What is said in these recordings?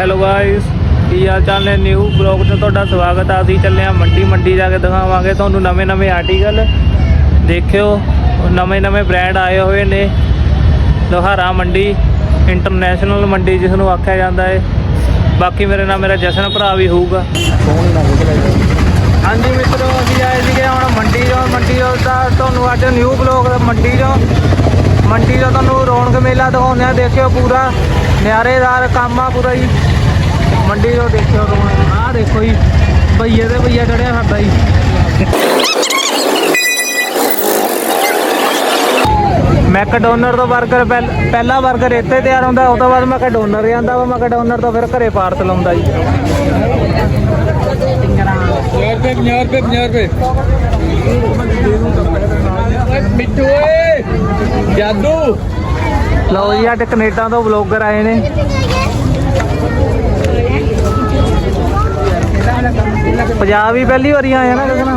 Hello guys ਕੀ ਹਾਲ ਚਾਲ ਨੇ? New blog 'ਚ ਤੁਹਾਡਾ ਸਵਾਗਤ ਆ। ਅਸੀਂ ਚੱਲੇ ਆ ਮੰਡੀ। ਮੰਡੀ ਜਾ ਕੇ ਦਿਖਾਵਾਂਗੇ ਤੁਹਾਨੂੰ ਨਵੇਂ ਨਵੇਂ ਆਰਟੀਕਲ ਦੇਖਿਓ ਨਵੇਂ ਨਵੇਂ ਬ੍ਰਾਂਡ ਆਏ ਹੋਏ ਨੇ। ਲੋਹਾਰਾ ਮੰਡੀ ਇੰਟਰਨੈਸ਼ਨਲ ਮੰਡੀ ਜਿਸ ਨੂੰ ਆਖਿਆ ਜਾਂਦਾ ਹੈ ਬਾਕੀ ਮੇਰੇ ਨਾਲ ਮੇਰਾ ਜਸ਼ਨ ਭਰਾ ਵੀ ਹੋਊਗਾ। ਹਾਂਜੀ ਮਿੱਤਰੋ, ਅਸੀਂ ਆਏ ਸੀਗੇ ਹੁਣ ਮੰਡੀ ਤੋਂ ਮੰਡੀ ਤੋਂ ਦਾ ਤੁਹਾਨੂੰ ਅੱਜ ਨਿਊ ਬਲੌਗ ਮੰਡੀ ਤੋਂ ਮੰਡੀ ਦਾ ਤੁਹਾਨੂੰ ਰੌਣਕ ਮੇਲਾ ਦਿਖਾਉਂਦੇ ਆ ਦੇਖਿਓ ਪੂਰਾ ਨਿਆਰੇਦਾਰ ਕੰਮ ਆ ਪੂਰਾ ਜੀ। ਮੰਡੀ ਤੋਂ ਦੇਖਿਓ ਰੌਣਕ ਆਹ ਦੇਖੋ ਜੀ ਭਈਏ ਤੇ ਭਈਆ ਚੜਿਆ ਸਾਡਾ ਜੀ। ਮੈਕਡੋਨਰ ਤੋਂ 버ਗਰ ਪਹਿਲਾ 버ਗਰ ਇੱਥੇ ਤਿਆਰ ਹੁੰਦਾ ਉਸ ਤੋਂ ਬਾਅਦ ਮੈਕਡੋਨਰ ਜਾਂਦਾ ਵਾ ਮੈਕਡੋਨਰ ਤੋਂ ਫਿਰ ਘਰੇ ਪਾਰਸਲ ਆਉਂਦਾ ਜੀ। 50 ਰੁਪਏ 50 ਰੁਪਏ 50 ਰੁਪਏ ਮਿੱਟੂ ਓਏ ਜਾਦੂ ਲਓ ਜੀ ਅੱਜ ਕੈਨੇਡਾ ਤੋਂ ਵਲੌਗਰ ਆਏ ਨੇ। ਪੰਜਾਬ ਹੀ ਪਹਿਲੀ ਵਾਰੀ ਆਏ ਆ ਨਾ ਕਿਹਨਾਂ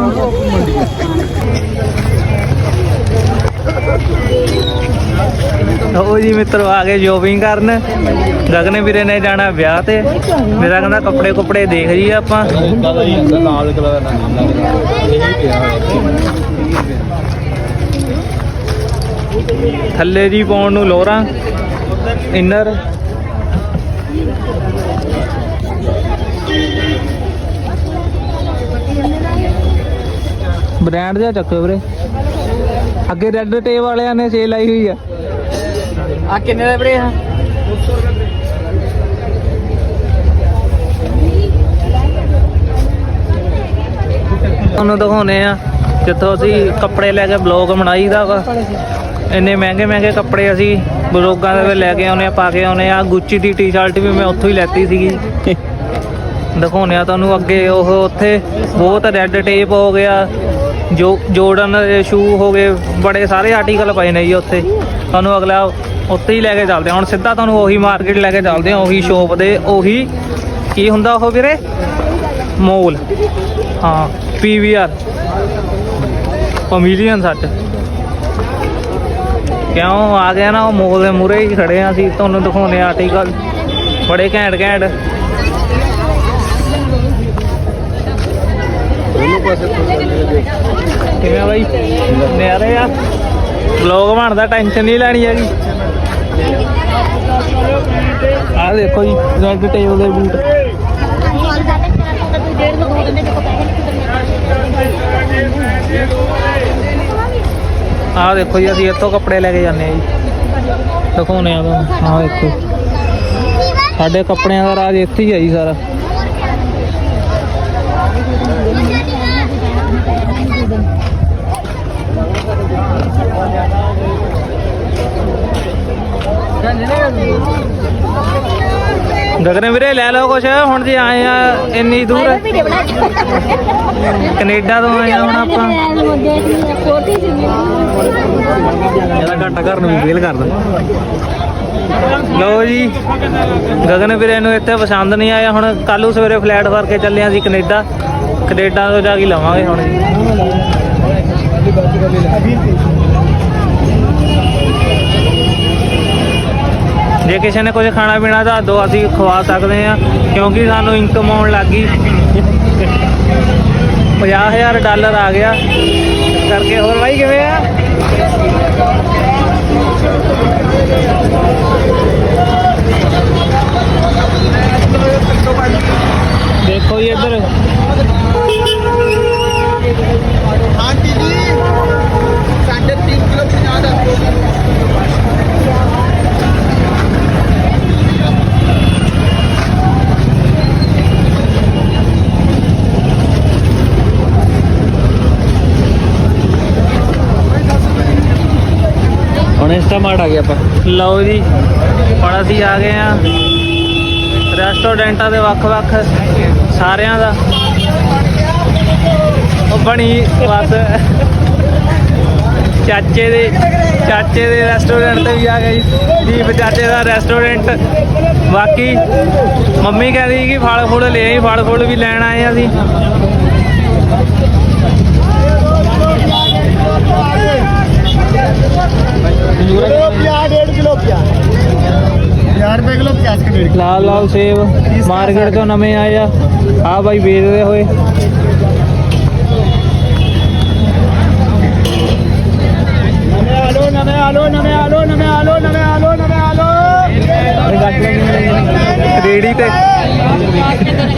ਲਓ ਜੀ ਮਿੱਤਰੋ, ਆ ਗਏ ਸ਼ੋਪਿੰਗ ਕਰਨ। ਗਗਨ ਵੀਰੇ ਨੇ ਜਾਣਾ ਵਿਆਹ ਤੇ। ਮੇਰਾ ਕਹਿੰਦਾ ਕੱਪੜੇ ਕੁਪੜੇ ਦੇਖ ਜੀ ਆਪਾਂ। ਥੱਲੇ ਜੀ ਪਾਉਣ ਨੂੰ ਲੋਰਾਂ। ਇਨਰ ਬ੍ਰਾਂਡ ਜਿਹਾ ਚੱਕੋ ਵੀਰੇ। ਅੱਗੇ ਰੈੱਡ ਟੇਪ ਵਾਲਿਆਂ ਨੇ ਸੇਲ ਆਈ ਹੋਈ ਆ। ਆ ਕਿੰਨੇ ਦਾ ਵੀਰੇ ਆ ਤੁਹਾਨੂੰ ਦਿਖਾਉਨੇ ਆ ਜਿੱਥੋਂ ਅਸੀਂ ਕੱਪੜੇ ਲੈ ਕੇ ਬਲੌਗ ਬਣਾਈਦਾ ਵਾ। ਇੰਨੇ ਮਹਿੰਗੇ ਮਹਿੰਗੇ ਕੱਪੜੇ ਅਸੀਂ ਬਲੌਗਾਂ ਦੇ ਲੈ ਕੇ ਆਉਨੇ ਆ ਪਾ ਕੇ ਆਉਨੇ ਆ। ਗੁੱਚੀ ਦੀ ਟੀ-ਸ਼ਰਟ ਵੀ ਮੈਂ ਉੱਥੋਂ ਹੀ ਲੈਤੀ ਸੀਗੀ। ਦਿਖਾਉਨੇ ਆ ਤੁਹਾਨੂੰ ਅੱਗੇ ਉਹ ਉੱਥੇ ਬਹੁਤ ਰੈੱਡ ਟੇਪ ਹੋ ਗਿਆ। ਜੋ ਜੋਰਡਨ ਦੇ ਸ਼ੂ ਹੋ ਗਏ, ਬੜੇ ਸਾਰੇ ਆਰਟੀਕਲ ਪਏ ਨੇ ਜੀ ਉੱਥੇ। ਤੁਹਾਨੂੰ ਅਗਲਾ ਉੱਥੇ ਹੀ ਲੈ ਕੇ ਚੱਲਦੇ ਆ ਹੁਣ ਸਿੱਧਾ ਤੁਹਾਨੂੰ ਉਹੀ ਮਾਰਕੀਟ ਲੈ ਕੇ ਚੱਲਦੇ ਆ ਉਹੀ ਸ਼ੋਪ ਦੇ, ਉਹੀ ਕੀ ਹੁੰਦਾ ਉਹ ਵੀਰੇ? ਮੋਲ ਹਾਂ ਪੀਵੀਆਰ ਪਮੀਲੀਅਨ ਸੱਚ ਕਿਉਂ? ਆ ਗਿਆ ਨਾ, ਉਹ ਮੋਲ ਦੇ ਮੂਰੇ ਹੀ ਖੜੇ ਆ ਅਸੀਂ, ਤੁਹਾਨੂੰ ਦਿਖਾਉਨੇ ਆਰਟੀਕਲ ਬੜੇ ਘੈਂਟ ਘੈਂਟ ਦੋਨੋਂ ਪਾਸੇ ਕਿਵੇਂ ਆ ਬਾਈ? ਨਿਆਰੇ ਆ ਵਲੌਗ ਬਣਦਾ ਟੈਨਸ਼ਨ ਨਹੀਂ ਲੈਣੀ ਹੈਗੀ। ਆਹ ਦੇਖੋ ਜੀ ਰੈੱਡ ਟੇਬਲ ਦੇ ਬੂਟ। ਆਹ ਦੇਖੋ ਜੀ, ਅਸੀਂ ਇੱਥੋਂ ਕੱਪੜੇ ਲੈ ਕੇ ਜਾਂਦੇ ਆ ਜੀ। ਦਿਖਾਉਨੇ ਆ ਤੁਹਾਨੂੰ। ਆਹ ਦੇਖੋ। ਸਾਡੇ ਕੱਪੜਿਆਂ ਦਾ ਰਾਜ ਇੱਥੇ ਹੀ ਆ ਜੀ ਸਾਰਾ। ਗਗਨ ਵੀਰੇ ਲੈ ਲਓ ਕੁਛ ਹੁਣ ਜੇ ਆਏ ਆ ਇੰਨੀ ਦੂਰ। ਕੈਨੇਡਾ ਤੋਂ ਆਏ ਆ ਹੁਣ ਆਪਾਂ। ਇਹਦਾ ਘੰਟਾ ਘਰ ਨੂੰ ਫੇਲ ਕਰਦਾ। ਲਓ ਜੀ ਗਗਨ ਵੀਰੇ ਨੂੰ ਇੱਥੇ ਪਸੰਦ ਨਹੀਂ ਆਇਆ। ਹੁਣ ਕੱਲ ਸਵੇਰੇ ਫਲੈਟ ਫੜ ਕੇ ਚੱਲੇ ਆਂ ਅਸੀਂ ਕੈਨੇਡਾ। ਕੈਨੇਡਾ ਤੋਂ ਜਾ ਕੇ ਲਵਾਂਗੇ ਹੁਣ। ਜੀ ਜੇ ਕਿਸੇ ਨੇ ਕੁਝ ਖਾਣਾ ਪੀਣਾ ਤਾਂ ਦੋ ਅਸੀਂ ਖਵਾ ਸਕਦੇ ਆ ਕਿਉਂਕਿ ਸਾਨੂੰ ਇਨਕਮ ਆਉਣ ਲੱਗ ਗਈ। 50000 ਡਾਲਰ ਆ ਗਿਆ। ਕਰਕੇ ਹੋਰ ਬਾਈ ਕਿਵੇਂ ਆ ਦੇਖੋ ਜੀ ਇੱਧਰ ਆਂਟੀ ਜੀ ਸਾਡੇ 3 ਕਿਲੋ 50 ਦਾ ਹੁਣ ਇੰਸਟਾਮਾਰਟ ਆ ਗਿਆ ਆਪਾਂ। ਲਓ ਜੀ, ਹੁਣ ਅਸੀਂ ਆ ਗਏ ਆ ਰੈਸਟੋਰੈਂਟਾਂ ਦੇ ਵੱਖ-ਵੱਖ, ਸਾਰਿਆਂ ਦਾ। ਉਹ ਬਣੀ ਬਸ। ਚਾਚੇ ਦੇ ਚਾਚੇ ਦੇ ਰੈਸਟੋਰੈਂਟ ਤੇ ਵੀ ਆ ਗਏ ਜੀ। ਦੀਪ ਚਾਚੇ ਦਾ ਰੈਸਟੋਰੈਂਟ। ਬਾਕੀ ਮੰਮੀ ਕਹਿੰਦੀ ਕਿ ਫਲ ਫੁੱਲ ਲੈ ਆਈ ਫਲ ਫੁੱਲ ਵੀ ਲੈਣ ਆਏ ਆ ਅਸੀਂ। ਕਿਲੋ ਪਿਆ 1.5 ਕਿਲੋ ਪਿਆ। 50 ਰੁਪਏ ਕਿਲੋ 50 ਕੇ ਡੇਢ ਲਾਲ ਲਾਲ ਸੇਬ ਮਾਰਕੀਟ ਤੋਂ ਨਵੇਂ ਆਏ ਆ। ਆ ਬਾਈ ਵੇਚਦੇ ਹੋਏ। ਨਵੇਂ ਆਲੋ ਨਵੇਂ ਆਲੋ ਨਵੇਂ ਆਲੋ ਨਵੇਂ ਆਲੋ ਨਵੇਂ ਆਲੋ ਨਵੇਂ ਆਲੋ ਰੇੜੀ ਤੇ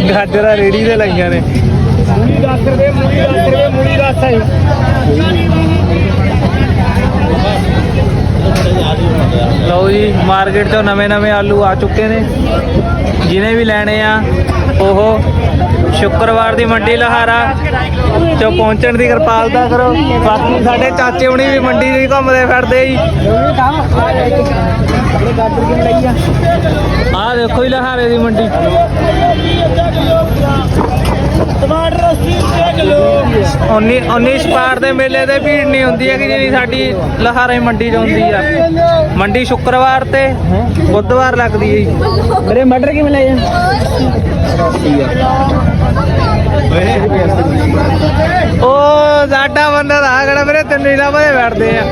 ਗਾਜਰਾਂ ਰੇੜੀ ਤੇ ਲੱਗੀਆਂ ਨੇ। ਮੂਲੀ 10 ਰੁਪਏ ਮੂਲੀ 10 ਰੁਪਏ ਮੂਲੀ 10 ਹੈ ਲਓ ਜੀ ਮਾਰਕੀਟ ਤੋਂ ਨਵੇਂ ਨਵੇਂ ਆਲੂ ਆ ਚੁੱਕੇ ਨੇ। ਜਿਹਨੇ ਵੀ ਲੈਣੇ ਆ ਉਹ ਸ਼ੁੱਕਰਵਾਰ ਦੀ ਮੰਡੀ ਲਹਾਰਾ ਚੋ ਪਹੁੰਚਣ ਦੀ ਕਿਰਪਾਲਤਾ ਕਰੋ। ਬਾਕੀ ਸਾਡੇ ਚਾਚੇ ਹੁਣੀ ਵੀ ਮੰਡੀ 'ਚ ਘੁੰਮਦੇ ਫਿਰਦੇ ਜੀ। ਆਹ ਦੇਖੋ ਹੀ ਲਹਾਰੇ ਦੀ ਮੰਡੀ। ਟਮਾਟਰ 80 ਰੁਪਏ ਕਿਲੋ 19 19 ਸਪਾਰ ਦੇ ਮੇਲੇ ਤੇ ਭੀੜ ਨਹੀਂ ਹੁੰਦੀ ਹੈ ਕਿ ਜਿਹੜੀ ਸਾਡੀ ਲਹਾਰੇ ਮੰਡੀ 'ਚ ਹੁੰਦੀ ਆ। ਮੰਡੀ ਸ਼ੁੱਕਰਵਾਰ ਤੇ ਬੁੱਧਵਾਰ ਲੱਗਦੀ ਹੈ ਜੀ। ਮੇਰੇ ਮਟਰ ਕਿਵੇਂ ਲੈ ਜਾ ਉਹ ਸਾਡਾ ਬੰਦਾ ਤਾਂ ਆਗੜਾ ਮੇਰੇ ਤਿੰਨ ਹੀ ਲਾਵੇ ਬੈਠਦੇ ਆ।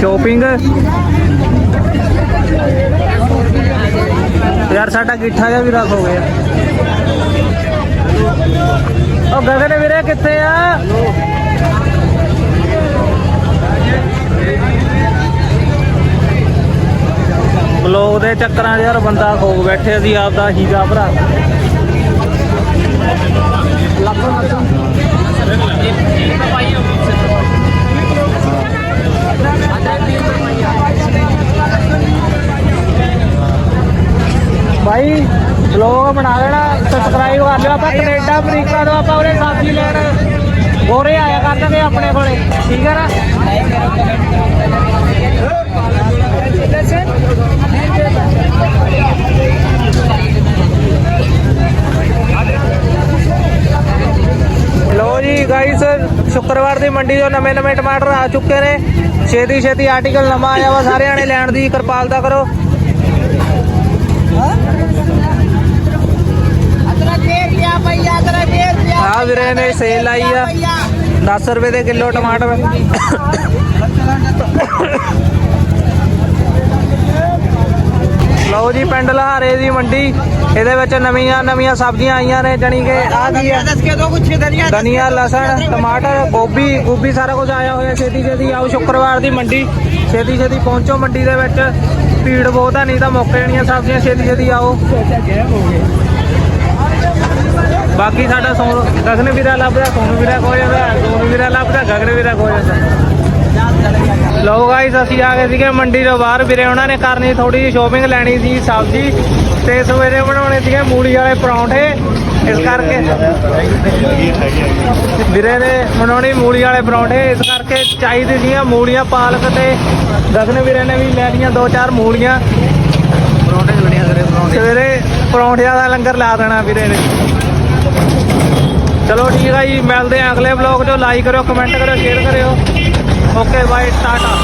ਸ਼ੋਪਿੰਗ ਯਾਰ ਸਾਡਾ ਗਿੱਠਾ ਜਿਹਾ ਵੀ ਰੱਖ ਹੋ ਗਿਆ। ਉਹ ਗਗਨ ਵੀਰੇ ਕਿੱਥੇ ਆ ਬਲੌਗ ਦੇ ਚੱਕਰਾਂ 'ਚ ਯਾਰ ਬੰਦਾ ਖੋਗ ਬੈਠੇ ਅਸੀਂ ਆਪਦਾ ਹੀਗਾ ਭਰਾ। ਭਾਈ ਬਲੌਗ ਬਣਾ ਲੈਣਾ ਸਬਸਕ੍ਰਾਈਬ ਕਰ ਲਿਓ, ਆਪਾਂ ਕੈਨੇਡਾ, ਅਮਰੀਕਾ ਤੋਂ ਆਪਾਂ ਉਹਦੇ ਸਬਜ਼ੀ ਲੈਣ। ਗੋਰੇ ਆਇਆ ਕਰਨਗੇ ਆਪਣੇ ਕੋਲੇ ਠੀਕ ਹੈ ਨਾ? ਲੋ ਜੀ ਗਾਈਸ ਸ਼ੁੱਕਰਵਾਰ ਦੀ ਮੰਡੀ ਤੋਂ ਨਵੇਂ ਨਵੇਂ ਟਮਾਟਰ ਆ ਚੁੱਕੇ ਨੇ। ਛੇਤੀ ਛੇਤੀ ਆਰਟੀਕਲ ਨਵਾਂ ਆਇਆ ਵਾ ਸਾਰਿਆਂ ਨੇ ਲੈਣ ਦੀ ਕਿਰਪਾਲਤਾ ਕਰੋ। ਆ ਵੀਰੇ ਨੇ ਸੇਲ ਲਾਈ ਆ। 10 ਰੁਪਏ ਦੇ ਕਿਲੋ ਟਮਾਟਰ ਲਓ ਜੀ ਪਿੰਡ ਲਹਾਰੇ ਦੀ ਮੰਡੀ ਇਹਦੇ ਵਿੱਚ ਨਵੀਆਂ ਨਵੀਆਂ ਸਬਜ਼ੀਆਂ ਆਈਆਂ ਨੇ ਜਣੀ ਕਿ ਆ ਕੀ ਆ ਧਨੀਆ ਲਸਣ ਟਮਾਟਰ ਗੋਭੀ ਗੋਭੀ ਸਾਰਾ ਕੁਝ ਆਇਆ ਹੋਇਆ ਛੇਤੀ ਛੇਤੀ ਆਓ ਸ਼ੁੱਕਰਵਾਰ ਦੀ ਮੰਡੀ ਛੇਤੀ ਛੇਤੀ ਪਹੁੰਚੋ ਮੰਡੀ ਦੇ ਵਿੱਚ ਭੀੜ ਬਹੁਤ ਆ ਨਹੀਂ ਤਾਂ ਮੁੱਕ ਜਾਣੀਆਂ ਸਬਜ਼ੀਆਂ ਛੇਤੀ ਛੇਤੀ ਆਓ ਬਾਕੀ ਸਾਡਾ ਗਗਨ ਵੀਰਾ ਲੱਭਦਾ, ਸੋਨੂ ਵੀਰਾ ਖੋ ਜਾਂਦਾ, ਸੋਨੂ ਵੀਰਾ ਲੱਭਦਾ, ਗਗਨ ਵੀਰਾ ਖੋ ਜਾਂਦਾ। ਲੋ ਗਾਇਸ ਅਸੀਂ ਆ ਗਏ ਸੀਗੇ ਮੰਡੀ ਤੋਂ ਬਾਹਰ ਵੀਰੇ, ਉਹਨਾਂ ਨੇ ਕਰਨੀ ਥੋੜੀ ਜਿਹੀ ਸ਼ੋਪਿੰਗ ਲੈਣੀ ਸੀ ਸਬਜ਼ੀ ਤੇ ਸਵੇਰੇ ਬਣਾਉਣੇ ਸੀਗੇ ਮੂਲੀ ਵਾਲੇ ਪਰੌਂਠੇ। ਇਸ ਕਰਕੇ ਵੀਰੇ ਨੇ ਬਣਾਉਣੀ ਮੂਲੀ ਵਾਲੇ ਪਰੌਂਠੇ। ਇਸ ਕਰਕੇ ਚਾਹੀਦੀ ਸੀਗੀਆਂ ਮੂਲੀਆਂ, ਪਾਲਕ ਤੇ। ਗਗਨ ਵੀਰੇ ਨੇ ਵੀ ਲੈ ਲਈਆਂ ਦੋ ਚਾਰ ਮੂਲੀਆਂ। ਪਰੌਂਠੇ ਸਵੇਰੇ ਪਰੌਂਠੇ। ਸਵੇਰੇ ਪਰੌਂਠਿਆਂ ਦਾ ਲੰਗਰ ਲਾ ਦੇਣਾ ਵੀਰੇ ਨੇ। ਚਲੋ ਠੀਕ ਆ ਜੀ, ਮਿਲਦੇ ਆ ਅਗਲੇ ਵਲੌਗ 'ਚ। ਲਾਈਕ ਕਰਿਓ ਕਮੈਂਟ ਕਰਿਓ ਸ਼ੇਅਰ ਕਰਿਓ। Okay bye Tata